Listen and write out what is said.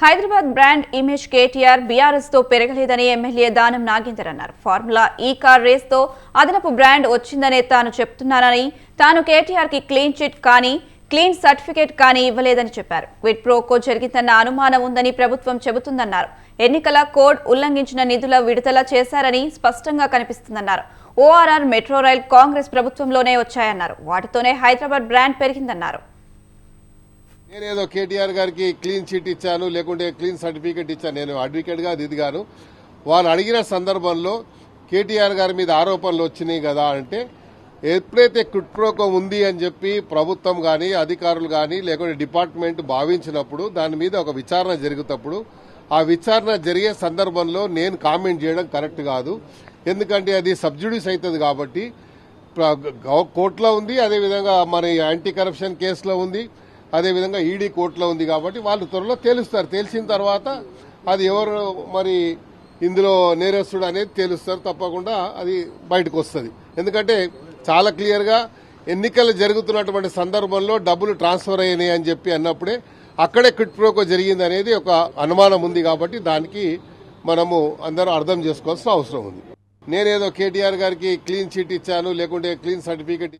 Hyderabad brand image KTR బీఆర్ఎస్తో పెరగలేదని MLA Danam Nagender అన్నారు. ఫార్ములా ఈ కార్ రేస్తో అదనపు బ్రాండ్ వచ్చిందనే తాను చెప్తున్నానని తాను కేటీఆర్కి క్లీన్ చిట్ కానీ క్లీన్ సర్టిఫికేట్ కానీ ఇవ్వలేదని చెప్పారు. క్విట్ ప్రోకో జరిగిందన్న అనుమానం ఉందని ప్రభుత్వం చెబుతుందన్నారు. ఎన్నికల కోడ్ ఉల్లంఘించిన నిధుల విడుదల చేశారని స్పష్టంగా కనిపిస్తుందన్నారు. ఓఆర్ఆర్ మెట్రో రైల్ కాంగ్రెస్ ప్రభుత్వంలోనే వచ్చాయన్నారు. వాటితోనే హైదరాబాద్ బ్రాండ్ పెరిగిందన్నారు. నేనేదో కేటీఆర్ గారికి క్లీన్ చిట్ ఇచ్చాను లేకుంటే క్లీన్ సర్టిఫికేట్ ఇచ్చాను. నేను అడ్వకేట్గా దిగాను వాళ్ళు అడిగిన సందర్భంలో కేటీఆర్ గారి మీద ఆరోపణలు వచ్చినాయి కదా అంటే ఎప్పుడైతే కుట్రోకం ఉంది అని చెప్పి ప్రభుత్వం కానీ అధికారులు కానీ లేకుంటే డిపార్ట్మెంట్ భావించినప్పుడు దాని మీద ఒక విచారణ జరుగుతప్పుడు ఆ విచారణ జరిగే సందర్భంలో నేను కామెంట్ చేయడం కరెక్ట్ కాదు. ఎందుకంటే అది సబ్జుడీస్ అవుతుంది కాబట్టి కోర్టులో ఉంది అదేవిధంగా మరి యాంటీ కరప్షన్ కేసులో ఉంది. అదేవిధంగా ఈడీ కోర్టులో ఉంది కాబట్టి వాళ్ళు త్వరలో తేలుస్తారు. తేల్చిన తర్వాత అది ఎవరు మరి ఇందులో నేరస్తుడు అనేది తేలుస్తారు. తప్పకుండా అది బయటకు వస్తుంది. ఎందుకంటే చాలా క్లియర్గా ఎన్నికలు జరుగుతున్నటువంటి సందర్భంలో డబ్బులు ట్రాన్స్ఫర్ అయినాయి అని చెప్పి అన్నప్పుడే అక్కడే క్విట్ ప్రోకో జరిగింది అనేది ఒక అనుమానం ఉంది కాబట్టి దానికి మనము అందరూ అర్థం చేసుకోవాల్సిన అవసరం ఉంది. నేనేదో కేటీఆర్ గారికి క్లీన్ చిట్ ఇచ్చాను లేకుంటే క్లీన్ సర్టిఫికేట్